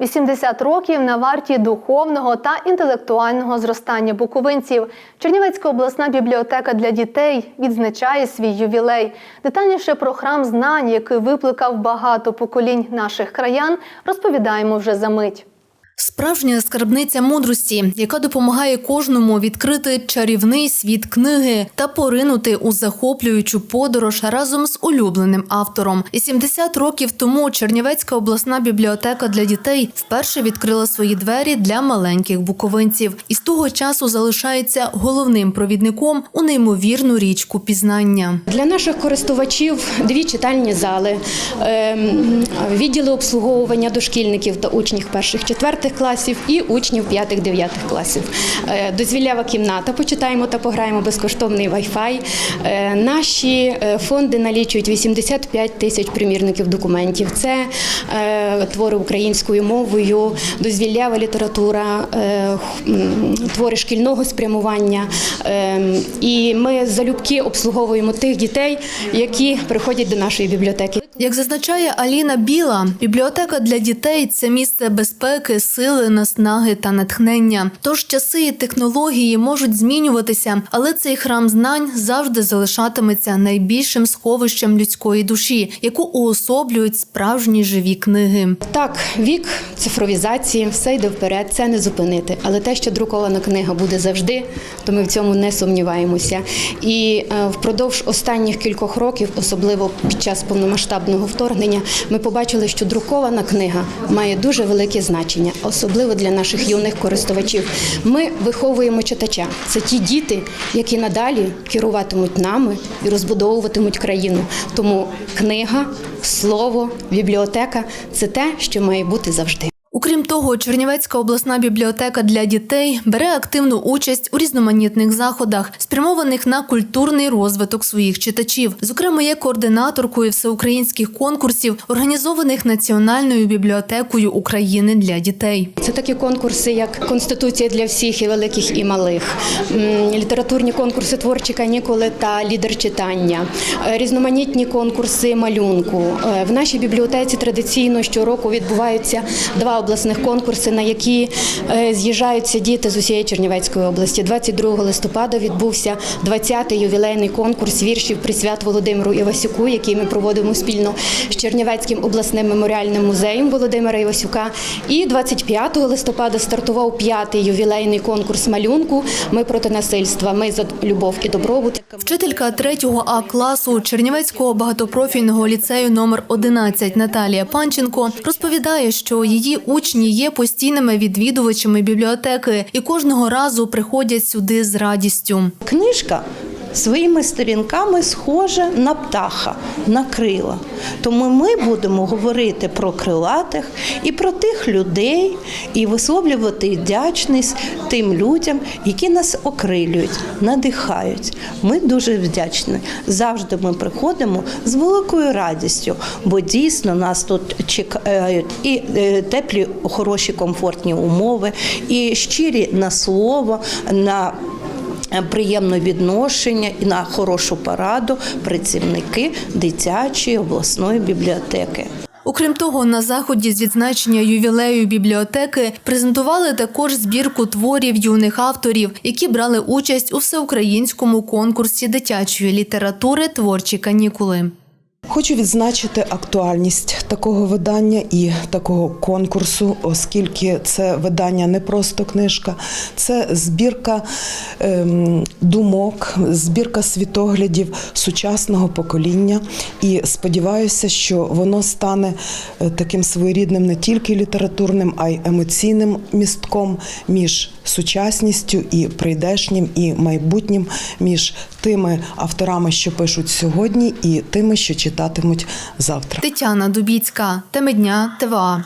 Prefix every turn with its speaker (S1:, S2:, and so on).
S1: 80 років на варті духовного та інтелектуального зростання буковинців. Чернівецька обласна бібліотека для дітей відзначає свій ювілей. Детальніше про храм знань, який викликав багато поколінь наших краян, розповідаємо вже за мить. Справжня скарбниця мудрості, яка допомагає кожному відкрити чарівний світ книги та поринути у захоплюючу подорож разом з улюбленим автором. І 70 років тому Чернівецька обласна бібліотека для дітей вперше відкрила свої двері для маленьких буковинців, і з того часу залишається головним провідником у неймовірну річку пізнання.
S2: Для наших користувачів дві читальні зали, ем, відділи обслуговування дошкільників та учнів перших четвертих класів і учнів п'ятих дев'ятих класів. Е, Дозвіллява кімната, почитаємо та пограємо безкоштовний Wi-Fi. Е, Наші е, фонди налічують 85 тисяч примірників документів. Це твори українською мовою, дозвіллява література, твори шкільного спрямування. І ми залюбки обслуговуємо тих дітей, які приходять до нашої бібліотеки.
S1: Як зазначає Аліна Біла, бібліотека для дітей це місце безпеки, сили, наснаги та натхнення. Тож часи і технології можуть змінюватися, але цей храм знань завжди залишатиметься найбільшим сховищем людської душі, яку уособлюють справжні живі книги.
S2: Так, вік цифровізації, все йде вперед, це не зупинити. Але те, що друкована книга буде завжди, то ми в цьому не сумніваємося. І е, впродовж останніх кількох років, особливо під час повномасштабного вторгнення, ми побачили, що друкована книга має дуже велике значення, особливо для наших юних користувачів. Ми виховуємо читача. Це ті діти, які надалі керуватимуть нами і розбудовуватимуть країну. Тому книга, слово, бібліотека це те, що має бути завжди.
S1: Окрім того, Чернівецька обласна бібліотека для дітей бере активну участь у різноманітних заходах, спрямованих на культурний розвиток своїх читачів. Зокрема, є координаторкою всеукраїнських конкурсів, організованих Національною бібліотекою України для дітей.
S2: Це такі конкурси, як Конституція для всіх і великих і малих, літературні конкурси творчі канікули та лідер читання, е, різноманітні конкурси малюнку. Е, В нашій бібліотеці традиційно щороку відбуваються два обласних конкурси, на які е, з'їжджаються діти з усієї Чернівецької області. 22 листопада відбувся 20-й ювілейний конкурс віршів присвят Володимиру Івасюку, який ми проводимо спільно з Чернівецьким обласним меморіальним музеєм Володимира Івасюка. І 25 листопада стартував п'ятий ювілейний конкурс малюнку. Ми проти насильства. Ми за любов і добробут.
S1: Вчителька 3 А класу Чернівецького багатопрофільного ліцею номер 11 Наталія Панченко розповідає, що її учні є постійними відвідувачами бібліотеки і кожного разу приходять сюди з радістю.
S3: Книжка своїми сторінками схожа на птаха, на крила. Тому ми будемо говорити про крилатих і про тих людей, і висловлювати вдячність тим людям, які нас окрилюють, надихають. Ми дуже вдячні. Завжди ми приходимо з великою радістю, бо дійсно нас тут чекають і е, теплі, хороші, комфортні умови, і щирі на слово, на приємне відношення і на хорошу пораду працівники дитячої обласної бібліотеки.
S1: Окрім того, на заході з відзначення ювілею бібліотеки презентували також збірку творів юних авторів, які брали участь у всеукраїнському конкурсі дитячої літератури Творчі канікули.
S4: Хочу відзначити актуальність такого видання і такого конкурсу, оскільки це видання не просто книжка, це збірка ем, думок, збірка світоглядів сучасного покоління. І сподіваюся, що воно стане е, таким своєрідним не тільки літературним, а й емоційним містком між сучасністю і прийдешнім, і майбутнім, між тими авторами, що пишуть сьогодні, і тими, що читатимуть завтра.
S1: Тетяна Дубіцька, теми дня ТВА.